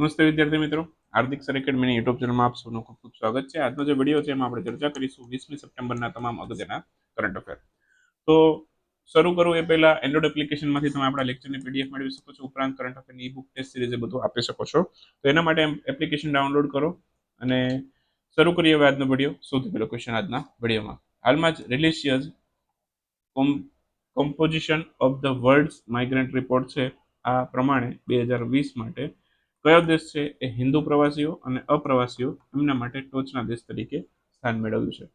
નમસ્તે વિદ્યાર્થી મિત્રો. હાર્દિક સર એકેડમીની યુટ્યુબ ચેનલમાં આપ સૌનું ખૂબ ખૂબ સ્વાગત છે. આજનો જે વીડિયો છે એમાં આપણે ચર્ચા કરીશું વીસમી સપ્ટેમ્બરના તમામ અગત્યના કરંટ અફેર તો શરૂ કરું એ પહેલા એન્ડ્રોઇડ એપ્લિકેશનમાંથી તમે આપણા લેક્ચરની પીડીએફ મેળવી શકો છો, ઉપરાંત કરંટ અફેરની ઈ બુક ટેસ્ટ સિરીઝ બધું આપી શકો છો. તો એના માટે એપ્લિકેશન ડાઉનલોડ કરો અને શરૂ કરીએ હવે આજનો વીડિયો સૌથી પહેલો ક્વેશ્ચન આજના વિડીયોમાં હાલમાં જ religious composition of the world migrant report છે. આ પ્રમાણે બે હજાર વીસ માટે કયો દેશ છે એ હિન્દુ પ્રવાસીઓ અને અપ્રવાસીઓ એમના માટે ટોચના દેશ તરીકે સ્થાન મેળવ્યું છે.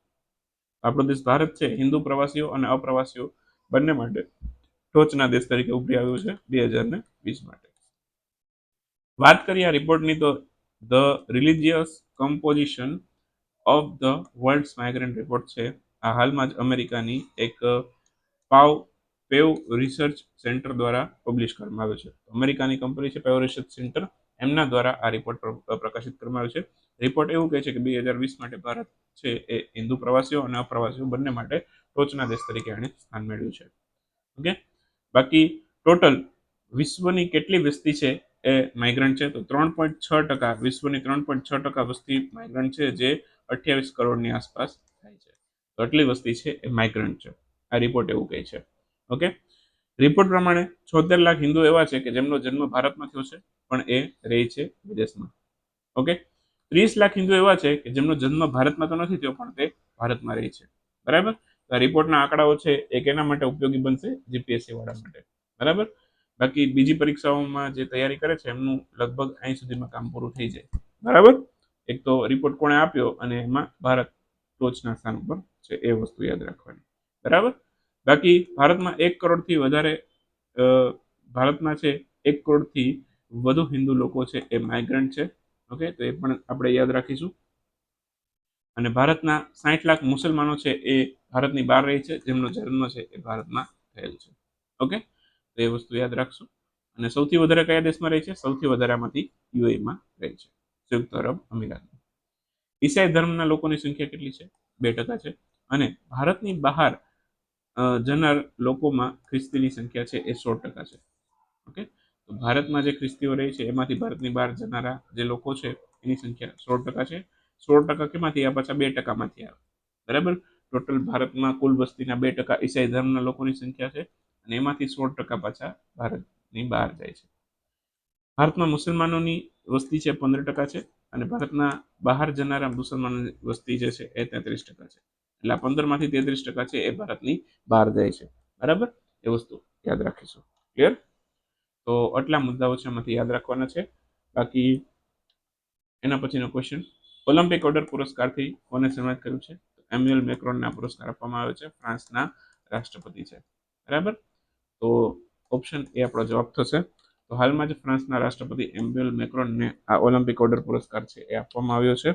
આપણો દેશ ભારત છે, હિન્દુ પ્રવાસીઓ અને અપ્રવાસીઓ બંને માટે ટોચના દેશ તરીકે ઉભરી આવ્યો છે બે હજાર ને વીસ માટે. વાત કરીએ આ રિપોર્ટની તો the religious composition of the world migrant report છે. આ હાલમાં જ અમેરિકાની એક પાવ પેવ રિસર્ચ સેન્ટર દ્વારા પબ્લિશ કરવામાં આવ્યો છે. અમેરિકાની કંપની છે, પેવ રિસર્ચ સેન્ટર. એમના દ્વારા આ રિપોર્ટ પ્રકાશિત કરવામાં આવ્યો છે. રિપોર્ટ એવું કહે છે કે બે હજાર વીસ માટે ભારત છે એ હિન્દુ પ્રવાસીઓ અને અપ્રવાસીઓ બંને માટે ટોચના દેશ તરીકે એણે સ્થાન મેળવ્યું છે. ઓકે? બાકી ટોટલ વિશ્વની કેટલી વસ્તી છે એ માઇગ્રન્ટ છે? તો ત્રણ પોઈન્ટ છ ટકા, વિશ્વની ત્રણ પોઈન્ટ છ ટકા વસ્તી માઇગ્રન્ટ છે જે અઠ્યાવીસ કરોડની આસપાસ થાય છે. તો આટલી વસ્તી છે એ માઇગ્રન્ટ છે. આ રિપોર્ટ એવું કહે છે. ઓકે? રિપોર્ટ પ્રમાણે છોતેર લાખ હિન્દુ એવા છે કે જેમનો જન્મ ભારતમાં થયો છે, પણ એ રહે છે વિદેશમાં. ઓકે ત્રીસ લાખ હિન્દુ એવા છે કે જેમનો જન્મ ભારતમાં તો નથી થયો, પણ તે ભારતમાં રહે છે. બરાબર? આ રિપોર્ટના આંકડાઓ છે, એ કેના માટે ઉપયોગી બનશે? જીપીએસસી વાળા માટે. બરાબર? બાકી બીજી પરીક્ષાઓમાં જે તૈયારી કરે છે, એમનું લગભગ અહીં સુધીમાં કામ પૂરું થઈ જાય. બરાબર? એક તો રિપોર્ટ કોણે આપ્યો અને એમાં ભારત ટોચના સ્થાન ઉપર છે, એ વસ્તુ યાદ રાખવાની. બરાબર? બાકી ભારતમાં એક કરોડથી વધારે ભારતમાં છે, એક કરોડથી વધુ હિન્દુ લોકો છે એ માઇગ્રન્ટ છે. ઓકે તો એ પણ આપણે યાદ રાખીશું. અને ભારતના સાઠ લાખ મુસલમાનો છે એ ભારતની બહાર રહી છે, જેમનો જન્મ છે એ ભારતમાં થયેલ છે. ઓકે તો એ વસ્તુ યાદ રાખશું. અને સૌથી વધારે કયા દેશમાં રહે છે? સૌથી વધારામાંથી યુએમાં રહે છે. સંયુક્ત અરબ અમીરાત ઈસાઈ ધર્મના લોકોની સંખ્યા કેટલી છે? બે ટકા છે. અને ભારતની બહાર જનાર લોકોમાં ખ્રિસ્તીની સંખ્યા છે એ સોળ ટકા છે. ઓકે? તો ભારતમાં જે ખ્રિસ્તીઓ રહે છે, એમાંથી ભારતની બહાર જનારા જે લોકો છે, એની સંખ્યા સોળ ટકા છે. સોળ ટકા કેમાંથી આ પાછા બે ટકામાંથી આવે બરાબર? ટોટલ ભારતમાં કુલ વસ્તીના બે ટકા ઈસાઈ ધર્મના લોકોની સંખ્યા છે અને એમાંથી સોળ ટકા પાછા ભારતની બહાર જાય છે. ભારતમાં મુસલમાનોની વસ્તી છે પંદર ટકા છે અને ભારતના બહાર જનારા મુસલમાનોની વસ્તી જે છે એ તેત્રીસ ટકા છે. એટલે પંદરમાંથી તેત્રીસ ટકા છે એ ભારતની બહાર જાય છે. બરાબર? એ વસ્તુ યાદ રાખીશું. ક્લિયર તો આટલા મુદ્દાઓ છે એમાંથી યાદ રાખવાના છે. બાકી એના પછીનો ક્વેશ્ચન ઓલિમ્પિક ઓર્ડર પુરસ્કારથી કોને સન્માનિત કર્યું છે? એમ્યુઅલ મેક્રોનના પુરસ્કાર આપવામાં આવ્યો છે, ફ્રાન્સના રાષ્ટ્રપતિ છે. બરાબર? તો ઓપ્શન એ આપણો જવાબ થશે. તો હાલમાં જ ફ્રાન્સના રાષ્ટ્રપતિ એમ્યુઅલ મેક્રોનને આ ઓલિમ્પિક ઓર્ડર પુરસ્કાર છે એ આપવામાં આવ્યો છે.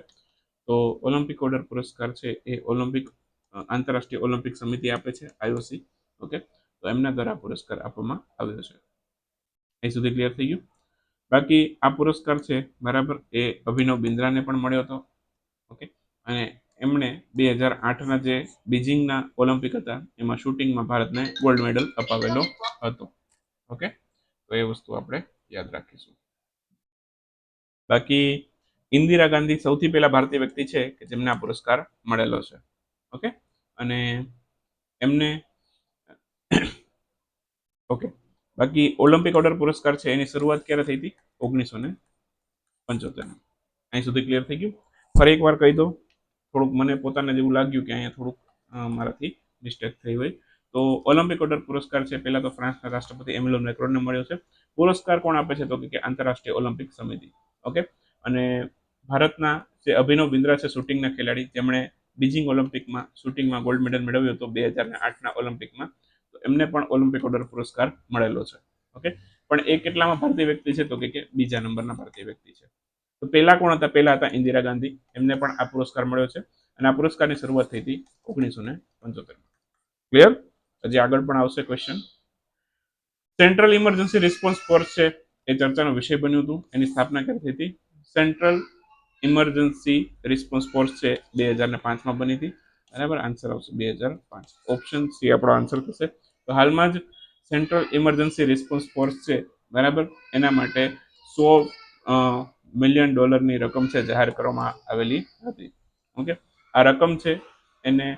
તો ઓલિમ્પિક ઓર્ડર પુરસ્કાર છે એ ઓલિમ્પિક આંતરરાષ્ટ્રીય ઓલિમ્પિક સમિતિ આપે છે, આઈઓસી. ઓકે? તો એમના દ્વારા પુરસ્કાર આપવામાં આવ્યો છે. અહીં સુધી ક્લિયર થઈ ગયું? બાકી આ પુરસ્કાર છે, બરાબર, એ અભિનવ બિંદ્રાને પણ મળ્યો હતો. ઓકે? અને એમણે બે હજાર આઠના જે બીજિંગના ઓલિમ્પિક હતા, એમાં શૂટિંગમાં ભારતને ગોલ્ડ મેડલ અપાવેલો હતો. ઓકે? તો એ વસ્તુ આપણે યાદ રાખીશું. બાકી ઇન્દિરા ગાંધી સૌથી પહેલા ભારતીય વ્યક્તિ છે કે જેમને આ પુરસ્કાર મળેલો છે. ઓકે? અને એમને ઓકે. બાકી ઓલિમ્પિક ઓર્ડર પુરસ્કાર છે, એની શરૂઆત ક્યારે થઈ હતી? ઓગણીસો ને પંચોતેર અહીં સુધી ક્લિયર થઈ ગયું? ફરી એકવાર કહી દો થોડુંક મને પોતાને જેવું લાગ્યું કે અહીંયા થોડુંક મારાથી મિસ્ટેક થઈ હોય. તો ઓલિમ્પિક ઓર્ડર પુરસ્કાર છે, પહેલાં તો ફ્રાન્સના રાષ્ટ્રપતિ એમિલોન મેક્રોનને મળ્યો છે. પુરસ્કાર કોણ આપે છે તો કે આંતરરાષ્ટ્રીય ઓલિમ્પિક સમિતિ. ઓકે? અને ભારતના જે અભિનવ બિંદ્રા છે, શૂટિંગના ખેલાડી તેમણે બીજિંગ ઓલિમ્પિકમાં શૂટિંગમાં ગોલ્ડ મેડલ મેળવ્યો હતો બે હજાર આઠના ઓલિમ્પિકમાં, તો એમને પણ ઓલિમ્પિક ઓર્ડર પુરસ્કાર મળેલો છે. ઓકે પણ એ કેટલામાં ભારતીય વ્યક્તિ છે તો કે બીજા નંબરના ભારતીય વ્યક્તિ છે. તો પહેલા કોણ હતા? પહેલા હતા ઇન્દિરા ગાંધી. એમને પણ આ પુરસ્કાર મળ્યો છે અને આ પુરસ્કારની શરૂઆત થઈ હતી ઓગણીસો ને પંચોતેરમાં. ક્લિયર હજી આગળ પણ આવશે question central emergency response force છે. એ ચર્ચાનો વિષય બન્યું હતું. એની સ્થાપના ક્યારે થઈ હતી? સેન્ટ્રલ ઇમરજન્સી રિસ્પોન્સ ફોર્સ છે બે હજાર ને પાંચમાં બની હતી. બરાબર? આન્સર આવશે બે હજાર પાંચ. ઓપ્શન સી આપણો આન્સર થશે. તો હાલમાં જ સેન્ટ્રલ ઇમરજન્સી રિસ્પોન્સ ફોર્સ છે. બરાબર? એના માટે સો મિલિયન ડોલરની રકમ છે જાહેર કરવામાં આવેલી હતી. ઓકે આ રકમ છે એને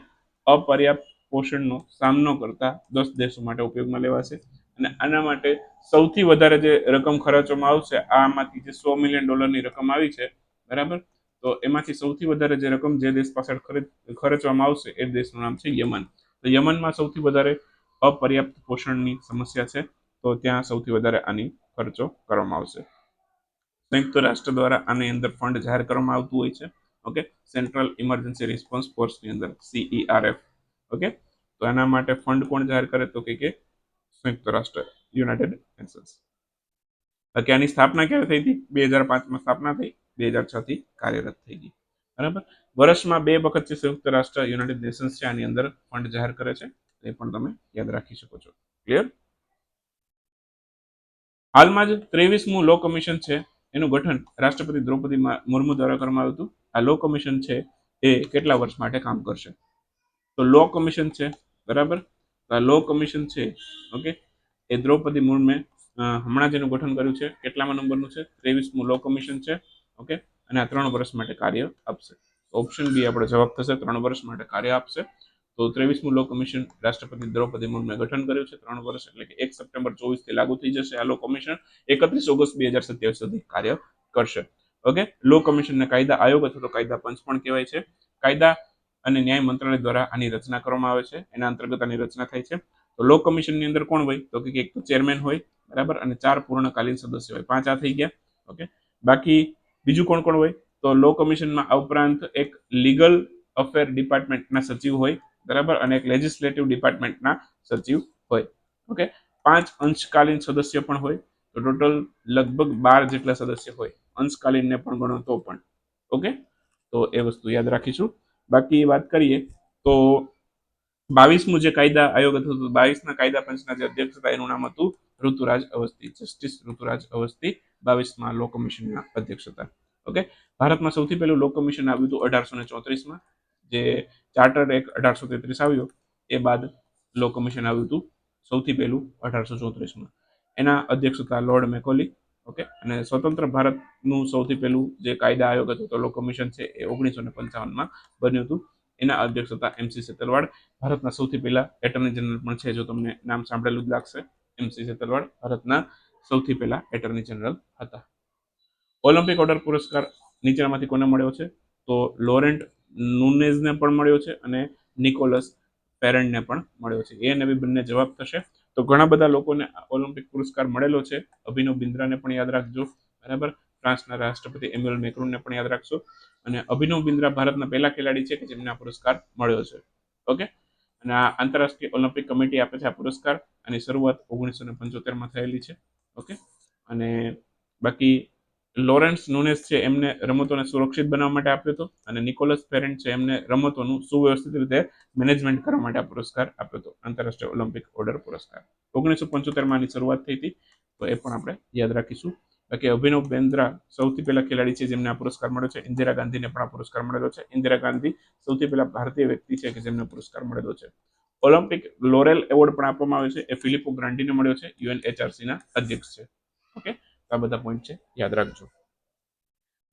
અપર્યાપ્ત પોષણનો સામનો કરતા દસ દેશો માટે ઉપયોગમાં લેવાશે. અને આના માટે સૌથી વધારે જે રકમ ખર્ચવામાં આવશે, આમાંથી જે સો મિલિયન ડોલરની રકમ આવી છે બરાબર? તો એમાંથી સૌથી વધારે જે રકમ જે દેશ પાછળ ખર્ચવામાં આવશે એ દેશનું નામ છે યમન. તો યમનમાં સૌથી વધારે અપર્યાપ્ત પોષણની સમસ્યા છે, તો ત્યાં સૌથી વધારે આની ખર્ચો કરવામાં આવશે. સંયુક્ત રાષ્ટ્ર દ્વારા આની અંદર ફંડ જાહેર કરવામાં આવતું હોય છે, ઓકે? સેન્ટ્રલ ઇમરજન્સી રિસ્પોન્સ ફોર્સની અંદર સીઈઆરએફ ઓકે? તો એના માટે ફંડ કોણ જાહેર કરે? તો કે સંયુક્ત રાષ્ટ્ર, યુનાઇટેડ નેશન્સ. આની સ્થાપના ક્યારે થઈ હતી? બે હજાર પાંચમાં સ્થાપના થઈ. બે હજાર છથી કાર્યરત થઈ ગઈ. બરાબર? વર્ષમાં બે વખત સંયુક્ત રાષ્ટ્ર, યુનાઇટેડ નેશન્સ છે, આની અંદર ફંડ જાહેર કરે છે. એ પણ તમે યાદ રાખી શકો છો. ક્લિયર હાલમાં જ ત્રેવીસમું લો કમિશન છે, એનું ગઠન રાષ્ટ્રપતિ દ્રૌપદી મુર્મુ દ્વારા કરવામાં આવ્યું હતું. આ લો કમિશન છે, એ કેટલા વર્ષ માટે કામ કરશે? તો લો કમિશન છે, બરાબર? આ લો કમિશન છે, ઓકે? એ દ્રૌપદી મુર્મે હમણાં જેનું ગઠન કર્યું છે. કેટલામાં નંબરનું છે? ત્રેવીસમું લો કમિશન છે. ઓકે? અને આ ત્રણ વર્ષ માટે કાર્ય આપશે. ઓપ્શન બી આપણો જવાબ થશે, ત્રણ વર્ષ માટે કાર્ય આપશે. તો ત્રેવીસમું લો કમિશન રાષ્ટ્રપતિ દ્રૌપદી મુર્મુએ ગઠન કર્યું છે, ત્રણ વર્ષ એટલે કે એક સપ્ટેમ્બર ચોવીસથી લાગુ થઈ જશે. આ લો કમિશન એકત્રીસ ઓગસ્ટ બે હજાર સત્યાવીસ સુધી કાર્ય કરશે. ઓકે? લો કમિશનને કાયદા આયોગ અથવા તો કાયદા પંચ પણ કહેવાય છે. કાયદા અને ન્યાય મંત્રાલય દ્વારા આની રચના કરવામાં આવે છે. એના અંતર્ગત આની રચના થાય છે. તો લો કમિશનની અંદર કોણ હોય? તો કે એક ચેરમેન હોય, બરાબર? અને ચાર પૂર્ણકાલીન સદસ્ય હોય. પાંચ આ થઈ ગયા. ઓકે? બાકી બીજું કોણ કોણ હોય? તો લો કમિશનમાં આ ઉપરાંત એક લીગલ અફેર ડિપાર્ટમેન્ટના સચિવ હોય, બરાબર? અને એક લેજિસ્લેટિવ ડિપાર્ટમેન્ટના સચિવ હોય. ઓકે પાંચ અંશકાલીન સદસ્ય પણ હોય, તો ટોટલ લગભગ બાર જેટલા સદસ્ય હોય. અંશકાલીનને પણ ગણો તો પણ. ઓકે તો એ વસ્તુ યાદ રાખીશું. બાકી વાત કરીએ, તો બાવીસમું જે કાયદા આયોગ હતું બાવીસના કાયદા પંચના જે અધ્યક્ષ હતા, એનું નામ હતું ઋતુરાજ અવસ્થી, જસ્ટિસ ઋતુરાજ અવસ્થી. બાવીસમાં લો કમિશનના અધ્યક્ષ હતા. ઓકે ભારતમાં સૌથી પહેલું લો કમિશન આવ્યું હતું અઢારસો ને ચોત્રીસમાં. જે ચાર્ટર એક અઢારસો તેત્રીસ આવ્યો, એ બાદ લો કમિશન આવ્યું હતું સૌથી પહેલું અઢારસો ચોત્રીસમાં. એના અધ્યક્ષ હતા લોર્ડ મેકોલી ઓકે અને સ્વતંત્ર ભારતનું સૌથી પહેલું જે કાયદા આયોગ હતો, તો લો કમિશન છે, એ ઓગણીસો ને પંચાવનમાં બન્યું હતું. એના અધ્યક્ષ હતા એમસી સેતલવાડ. ભારતના સૌથી પહેલા એટર્ની જનરલ પણ છે, જો તમને નામ સાંભળેલું જ લાગશે એમસી સેતલવાડ, ભારતના સૌથી પહેલા એટર્ની જનરલ હતા. ઓલિમ્પિક ઓર્ડર પુરસ્કાર નીચેનામાંથી કોને મળ્યો છે? તો લોરેન્ટ નુનેઝને પણ મળ્યો છે અને નિકોલસ પેરેન્ટને પણ મળ્યો છે. એ અને બી બંને જવાબ થશે. તો ઘણા બધા લોકોને ઓલિમ્પિક પુરસ્કાર મળેલો છે. અભિનવ બિન્દ્રાને પણ યાદ રાખજો. બરાબર? ફ્રાન્સના રાષ્ટ્રપતિ એમ્યુઅલ મેક્રોનને પણ યાદ રાખશો. અને અભિનવ બિન્દ્રા ભારતના પહેલા ખેલાડી છે કે જેમને આ પુરસ્કાર મળ્યો છે. ઓકે? અને આ આંતરરાષ્ટ્રીય ઓલિમ્પિક કમિટી આપે છે આ પુરસ્કાર. આની શરૂઆત ઓગણીસો ને પંચોતેરમાં થયેલી છે. ઓકે અને બાકી લોરેન્સ નુનેસ છે, એમને રમતોને સુરક્ષિત બનાવવા માટે આપ્યો હતો અને નિકોલસ પેરેન્ટ છે, એમને રમતોનું સુવ્યવસ્થિત રીતે મેનેજમેન્ટ કરવા માટે આ પુરસ્કાર આપ્યો હતો, આંતરરાષ્ટ્રીય ઓલિમ્પિક ઓર્ડર પુરસ્કાર. ઓગણીસો પંચોતેરમાં આની શરૂઆત થઈ હતી, તો એ પણ આપણે યાદ રાખીશું. બાકી અભિનવ બેન્દ્રા સૌથી પહેલા ખેલાડી છે, જેમને આ પુરસ્કાર મળ્યો છે, ઇન્દિરા ગાંધીને પણ આ પુરસ્કાર મળેલો છે. ઇન્દિરા ગાંધી સૌથી પહેલા ભારતીય વ્યક્તિ છે કે જેમને પુરસ્કાર મળેલો છે? ઓલિમ્પિક લોરેલ એવોર્ડ પણ આપવામાં આવે છે. એ ફિલિપો ગ્રાન્ડીને મળ્યો છે. યુએનએચઆરસીના અધ્યક્ષ છે. ઓકે આ બધા પોઈન્ટ છે. યાદ રાખજો.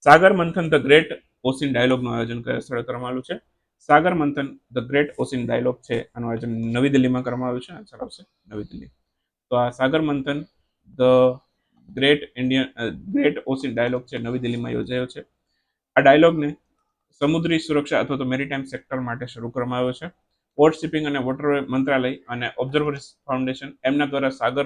સાગર મંથન ધ ગ્રેટ ઓસિન ડાયલોગનું આયોજન કયા સ્થળે કરવામાં આવ્યું છે? સાગર Manthan the great ocean dialogue છે. આનું આયોજન નવી દિલ્હીમાં કરવામાં આવ્યું છે. આન્સર આવશે નવી દિલ્હી. તો આ Sagar Manthan the great Indian great ocean dialogue છે. નવી દિલ્હીમાં યોજાયો છે. આ ડાયલોગને સમુદ્રી સુરક્ષા અથવા તો મેરીટાઈમ સેક્ટર માટે શરૂ કરવામાં આવ્યો છે. પોર્ટ શિપિંગ અને વોટર મંત્રાલય અને ઓબ્ઝર્વર્સ ફાઉન્ડેશન એમના દ્વારા સાગર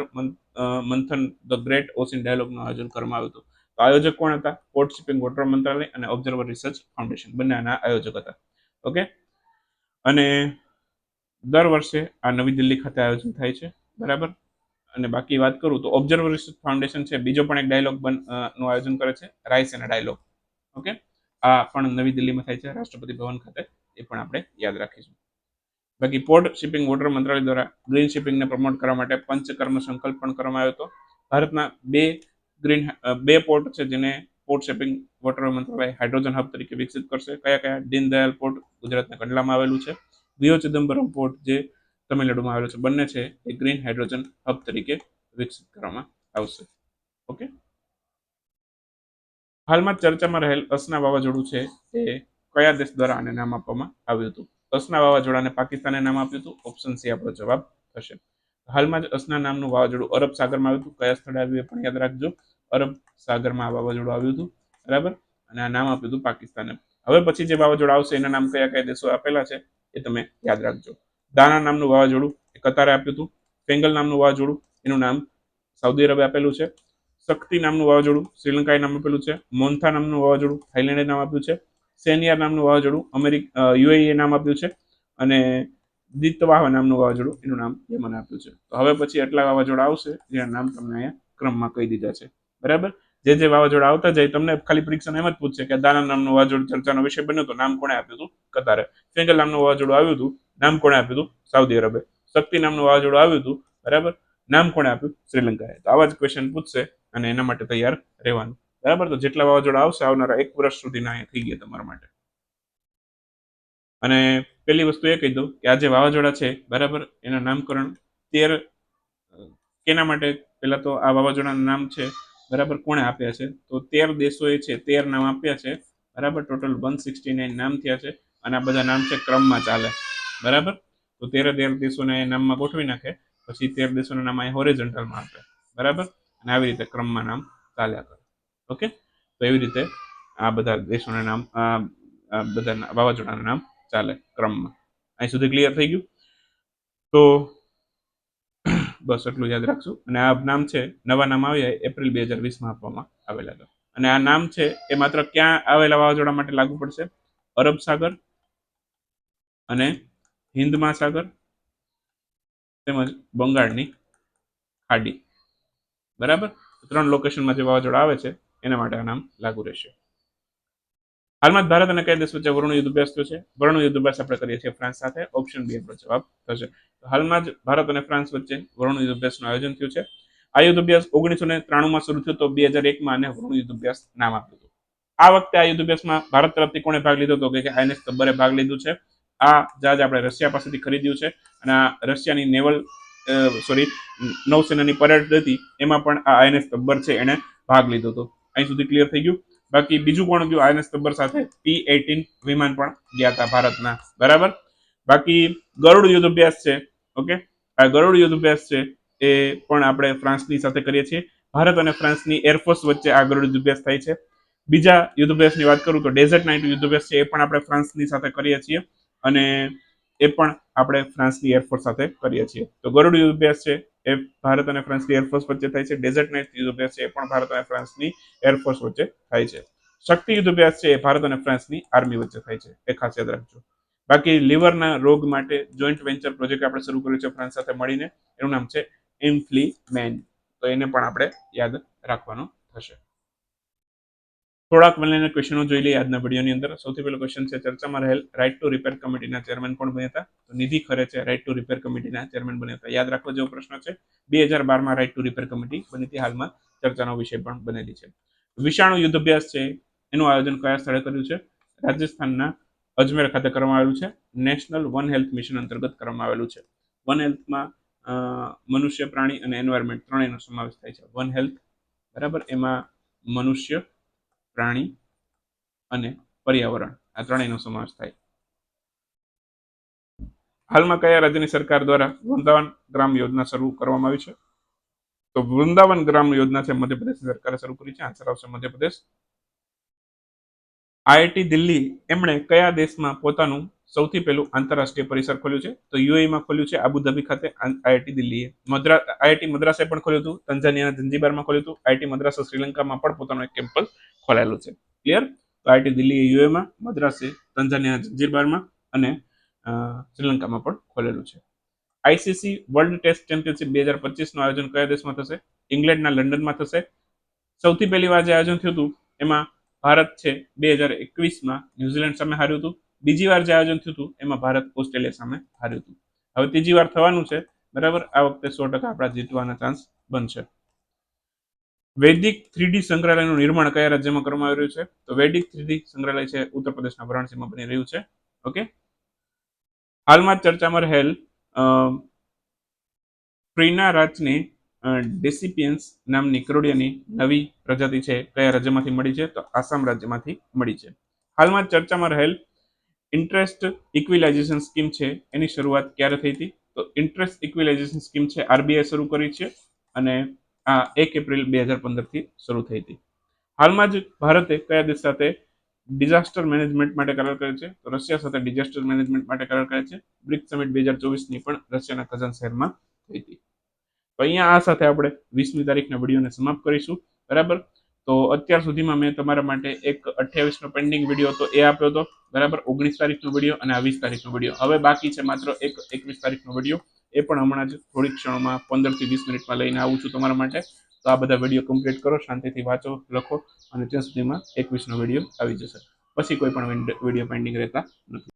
મંથન ધ ગ્રેટ ઓસિન ડાયલોગનું આયોજન કરવામાં આવ્યું હતું. તો આયોજક કોણ હતા? પોર્ટ શિપિંગ વોટર મંત્રાલય અને ઓબ્ઝર્વર રિસર્ચ ફાઉન્ડેશન બંને આના આયોજક હતા. ઓકે? અને દર વર્ષે આ નવી દિલ્હી ખાતે આયોજન થાય છે. બરાબર? અને બાકી વાત કરું તો ઓબ્ઝર્વર રિસર્ચ ફાઉન્ડેશન છે. બીજો પણ એક ડાયલોગનું આયોજન કરે છે. રાઇસ એના ડાયલોગ ઓકે? આ પણ નવી દિલ્હીમાં થાય છે. રાષ્ટ્રપતિ ભવન ખાતે. એ પણ આપણે યાદ રાખીશું. બાકી પોર્ટ શિપિંગ વોટર મંત્રાલય દ્વારા ગ્રીન શિપિંગને પ્રમોટ કરવા માટે પંચકર્મ સંકલ્પ પણ કરવામાં આવ્યો હતો. ભારતના બે ગ્રીન બે પોર્ટ છે જેને પોર્ટ શિપિંગ વોટર મંત્રાલય હાઇડ્રોજન હબ તરીકે વિકસિત કરશે. કયા કયા? દીનદયાલ પોર્ટ ગુજરાતના કંડલામાં આવેલું છે. વિયો ચિદમ્બરમ પોર્ટ જે તમિલનાડુમાં આવેલું છે, બંને છે એ ગ્રીન હાઇડ્રોજન હબ તરીકે વિકસિત કરવામાં આવશે. ઓકે? હાલમાં ચર્ચામાં રહેલ અસના વાવાઝોડું છે તે કયા દેશ દ્વારા આને નામ આપવામાં આવ્યું હતું? અસના વાવાઝોડાને પાકિસ્તાને નામ આપ્યું હતું. ઓપ્શન સી આપણો જવાબ થશે. હાલમાં જ અસના નામનું વાવાઝોડું અરબ સાગરમાં આવ્યું હતું. કયા સ્થળે આવ્યું એ પણ યાદ રાખજો. અરબ સાગરમાં આ વાવાઝોડું આવ્યું હતું. બરાબર? અને આ નામ આપ્યું હતું પાકિસ્તાને. હવે પછી જે વાવાઝોડા આવશે, એના નામ કયા કયા દેશો આપેલા છે, એ તમે યાદ રાખજો. દાના નામનું વાવાઝોડું એ કતારે આપ્યું હતું. ફેંગલ નામનું વાવાઝોડું, એનું નામ સાઉદી અરબે આપેલું છે. શક્તિ નામનું વાવાઝોડું, શ્રીલંકાએ નામ આપેલું છે. મોન્થા નામનું વાવાઝોડું, થાઇલેન્ડે નામ આપ્યું છે. સેનિયાર નામનું વાવાઝોડું અમેરિકા યુએઈએ નામ આપ્યું છે અને દિતવાહ નામનું વાવાઝોડું એનું નામ યમને આપ્યું છે. તો હવે પછી એટલા વાવાઝોડા આવશે, જેના નામ તમને અહીંયા ક્રમમાં કહી દીધા છે. બરાબર? જે જે વાવાઝોડા આવતા જાય તમને ખાલી પરીક્ષા એમ જ પૂછશે કે દાના નામનું વાવાઝોડું ચર્ચાનો વિષય બન્યો તો નામ કોણે આપ્યું હતું? કતારે. ફેંગલ નામનું વાવાઝોડું આવ્યું હતું, નામ કોણે આપ્યું હતું? સાઉદી અરબે. શક્તિ નામનું વાવાઝોડું આવ્યું હતું, બરાબર? નામ કોણે આપ્યું? શ્રીલંકાએ. તો આવા જ ક્વેશ્ચન પૂછશે અને એના માટે તૈયાર રહેવાનું. બરાબર? તો જેટલા વાવાઝોડા આવશે, આવનારા એક વર્ષ સુધીના અહીંયા થઈ ગયા તમારા માટે. અને પેલી વસ્તુ એ કહી દઉં કે આ જે વાવાઝોડા છે, બરાબર? એના નામકરણ તેર કેના માટે? પહેલા તો આ વાવાઝોડાનું નામ છે, બરાબર? કોણે આપ્યા છે? તો તેર દેશોએ છે, તેર નામ આપ્યા છે, બરાબર? ટોટલ વન સિક્સટી નાઇન નામ થયા છે અને આ બધા નામ છે, ક્રમમાં ચાલે. બરાબર? તો તેર તેર દેશોને નામમાં ગોઠવી નાખે, પછી તેર દેશોના નામ અહીં હોરિઝોન્ટલમાં આપે. બરાબર? અને આવી રીતે ક્રમમાં નામ ચાલ્યા કરે. ઓકે? તો એવી રીતે આ બધા દેશોના નામ, આ બધા વાવાઝોડાના નામ ચાલે ક્રમમાં. અહીં સુધી ક્લિયર થઈ ગયું? તો બસ એટલું યાદ રાખશું. અને આ નામ છે, નવા નામ આવ્યા એપ્રિલ બે હજાર વીસમાં આપવામાં આવેલા હતા. અને આ નામ છે, એ માત્ર ક્યાં આવેલા વાવાઝોડા માટે લાગુ પડશે? અરબ સાગર અને હિન્દ મહાસાગર તેમજ બંગાળની ખાડી. બરાબર? ત્રણ લોકેશનમાં જે વાવાઝોડા આવે છે એના માટે આ નામ લાગુ રહેશે. હાલમાં ભારત અને કઈ દેશ વચ્ચે વરુણ યુદ્ધ અભ્યાસ થયો છે? વરુણ યુદ્ધ અભ્યાસ આપણે કરીએ છીએ ફ્રાન્સ સાથે. ઓપ્શન બી આપણો જવાબ થશે. હાલમાં જ ભારત અને ફ્રાન્સ વચ્ચે વરુણ યુદ્ધ અભ્યાસનું આયોજન થયું છે. આ યુદ્ધ અભ્યાસ ઓગણીસો ને ત્રાણુંમાં શરૂ થયો તો બે હજાર એકમાં આને વરુણ યુદ્ધ અભ્યાસ નામ આપ્યું હતું. આ વખતે આ યુદ્ધ અભ્યાસમાં ભારત તરફથી કોણે ભાગ લીધો હતો? કે આઈએનએસ તબ્બરે ભાગ લીધું છે. આ જહાજ આપણે રશિયા પાસેથી ખરીદ્યું છે અને આ રશિયાની નેવલ સોરી નૌસેનાની પરેડ હતી. એમાં પણ આ આઈએનએસ તબ્બર છે, એણે ભાગ લીધો હતો. અહીં સુધી ક્લિયર થઈ ગયું. બાકી બીજું કોણ ગયું? આઈએનએસ તબ્બર સાથે પી એટીન વિમાન પણ ગયા હતા ભારતના. બરાબર? બાકી ગરુડ યુદ્ધ અભ્યાસ છે ઓકે આ ગરુડ યુદ્ધ અભ્યાસ છે એ પણ આપણે ફ્રાન્સની સાથે કરીએ છીએ. ભારત અને ફ્રાન્સની એરફોર્સ વચ્ચે આ ગરુડ યુદ્ધ અભ્યાસ થાય છે. બીજા યુદ્ધ અભ્યાસની વાત કરું તો ડેઝર્ટ નાઇટ યુદ્ધ અભ્યાસ છે એ પણ આપણે ફ્રાન્સની સાથે કરીએ છીએ. અને એ પણ આપણે ફ્રાન્સની એરફોર્સ સાથે કરીએ છીએ. તો ગરુડ યુદ્ધ અભ્યાસ છે એ ભારત અને ફ્રાન્સની એરફોર્સ વચ્ચે થાય છે. ડેઝર્ટ નાઇટ યુદ્ધ અભ્યાસ છે એ પણ ભારત અને ફ્રાન્સની એરફોર્સ વચ્ચે થાય છે. શક્તિ યુદ્ધ અભ્યાસ છે એ ભારત અને ફ્રાન્સની આર્મી વચ્ચે થાય છે. એ ખાસ યાદ રાખજો. બાકી લીવરના રોગ માટે જોઈન્ટ વેન્ચર પ્રોજેક્ટ આપણે શરૂ કર્યું છે ફ્રાન્સ સાથે મળીને. એનું નામ છે ઇન્ફ્લીમેન તો એને પણ આપણે યાદ રાખવાનું થશે. થોડાક મને ક્વેશ્ચનો જોઈ લઈએ આજના વિડીયોની અંદર. સૌથી પહેલો ક્વેશ્ચન છે, ચર્ચામાં રહેલ રાઇટ ટુ રિપેર કમિટીના ચેરમેન કોણ બન્યા હતા? તો નિધિ ખરે છે રાઇટ ટુ રિપેર કમિટીના ચેરમેન બન્યા હતા. યાદ રાખવા જેવો પ્રશ્ન છે, બે હજાર બારમાં રાઇટ ટુ રિપેર કમિટી બની હતી. હાલમાં ચર્ચાનો વિષય પણ બનેલી છે. વિષાણુ યુદ્ધ અભ્યાસ છે, એનું આયોજન કયા સ્થળે કર્યું છે? રાજસ્થાનના અજમેર ખાતે કરવામાં આવેલું છે. નેશનલ વન હેલ્થ મિશન અંતર્ગત કરવામાં આવેલું છે. વન હેલ્થમાં મનુષ્ય, પ્રાણી અને એન્વાયરમેન્ટ ત્રણેયનો સમાવેશ થાય છે. વન હેલ્થ બરાબર? એમાં મનુષ્ય પ્રાણી અને પર્યાવરણ. આ ત્રણેયનો સમાવેશ થાય. હાલમાં કયા રાજ્યની સરકાર દ્વારા વૃંદાવન ગ્રામ યોજના શરૂ કરવામાં આવી છે? તો વૃંદાવન ગ્રામ યોજના છે મધ્યપ્રદેશ સરકારે શરૂ કરી છે. આન્સર આવશે મધ્યપ્રદેશ. આઈઆઈટી દિલ્હી એમણે કયા દેશમાં પોતાનું સૌથી પહેલું આંતરરાષ્ટ્રીય પરિસર ખોલ્યું છે. તો યુએઈમાં ખોલ્યું છે આબુધાબી ખાતે આઈઆઈટી દિલ્હીએ. મદ્રાસ આઈઆઈટી મદ્રાસે પણ ખોલ્યું હતું. તંજાનિયાના જંજીબારમાં ખોલ્યું હતું. આઈઆઈટી મદ્રાસ શ્રીલંકામાં પણ પોતાનો એક કેમ્પસ ખોલાયેલું છે. ક્લિયર? તો આઈઆઈટી દિલ્હીએ યુએમાં મદ્રાસે તંજાનિયાના જંજીબારમાં અને શ્રીલંકામાં પણ ખોલેલું છે. આઈસીસી વર્લ્ડ ટેસ્ટ ચેમ્પિયનશિપ બે હજાર પચીસનું આયોજન કયા દેશમાં થશે? ઇંગ્લેન્ડના લંડનમાં થશે. સૌથી પહેલી વાર જે આયોજન થયું હતું, એમાં ભારત છે બે હજાર એકવીસમાં ન્યુઝીલેન્ડ સામે હાર્યું હતું. બીજી વાર જે આયોજન થયું હતું, એમાં ભારત ઓસ્ટ્રેલિયા સામે હાર્યું હતું. હવે ત્રીજી વાર થવાનું છે, બરાબર? આ વખતે સો ટકા આપણા જીતવાના ચાન્સ બનશે. વૈદિક થ્રીડી સંગ્રહાલયનું નિર્માણ કયા રાજ્યમાં કરવામાં આવી રહ્યું છે? તો વૈદિક થ્રીડી સંગ્રહાલય છે ઉત્તર પ્રદેશના વારાણસીમાં બની રહ્યું છે. ઓકે? હાલમાં ચર્ચામાં રહેલ પ્રીના રાજની ડેસિપિયન્સ નામની કરોડિયાની નવી પ્રજાતિ છે, કયા રાજ્યમાંથી મળી છે? તો આસામ રાજ્યમાંથી મળી છે. હાલમાં ચર્ચામાં રહેલ ઇન્ટરેસ્ટ ઇક્વિલાઇઝેશન સ્કીમ છે, એની શરૂઆત ક્યારે થઈ હતી? તો ઇન્ટરેસ્ટ ઇક્વિલાઇઝેશન સ્કીમ છે, આરબીઆઈ શરૂ કરી છે અને આ એક એપ્રિલ બે હજાર પંદરથી શરૂ થઈ હતી. હાલમાં જ ભારતે કયા દેશ સાથે ડિઝાસ્ટર મેનેજમેન્ટ માટે કરાર કર્યો છે? તો રશિયા સાથે ડિઝાસ્ટર મેનેજમેન્ટ માટે કરાર કર્યો છે. બ્રિક્સ સમિટ બે હજાર ચોવીસની પણ રશિયાના કઝન શહેરમાં થઈ હતી. તો અહીંયા આ સાથે આપણે વીસમી તારીખના વિડીયોને સમાપ્ત કરીશું. બરાબર? તો અત્યાર સુધીમાં મેં તમારા માટે એક અઠ્યાવીસનો પેન્ડિંગ વીડિયો હતો એ આપ્યો હતો. બરાબર? ઓગણીસ તારીખનો વીડિયો અને વીસ તારીખનો વીડિયો હવે બાકી છે માત્ર એક એકવીસ તારીખનો વીડિયો એ પણ હમણાં જ થોડીક ક્ષણોમાં પંદરથી વીસ મિનિટમાં લઈને આવું છું તમારા માટે. તો આ બધા વીડિયો કમ્પ્લીટ કરો, શાંતિથી વાંચો, લખો અને ત્યાં સુધીમાં એકવીસનો વીડિયો આવી જશે. પછી કોઈ પણ વીડિયો પેન્ડિંગ રહેતા નથી.